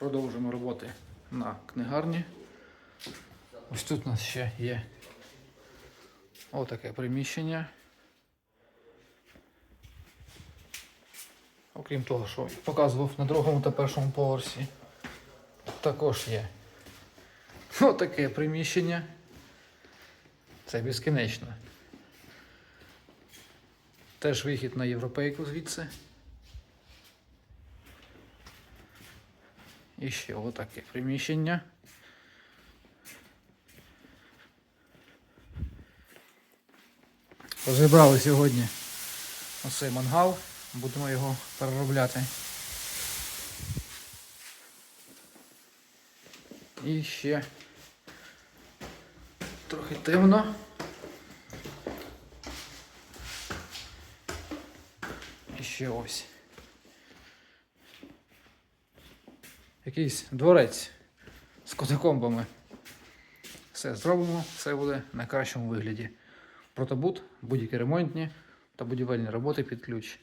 Продовжуємо роботи на книгарні. Ось тут у нас ще є отаке приміщення. Окрім того, що показував на другому та першому поверсі, також є отаке приміщення. Це безкінечно. Теж вихід на європейку звідси. І ще отаке приміщення. Розібрали сьогодні оцей мангал, будемо його переробляти. І ще трохи темно. І ще ось. Якийсь дворець з катакомбами. Все зробимо, все буде на кращому вигляді. Протобут, будь-які ремонтні та будівельні роботи під ключ.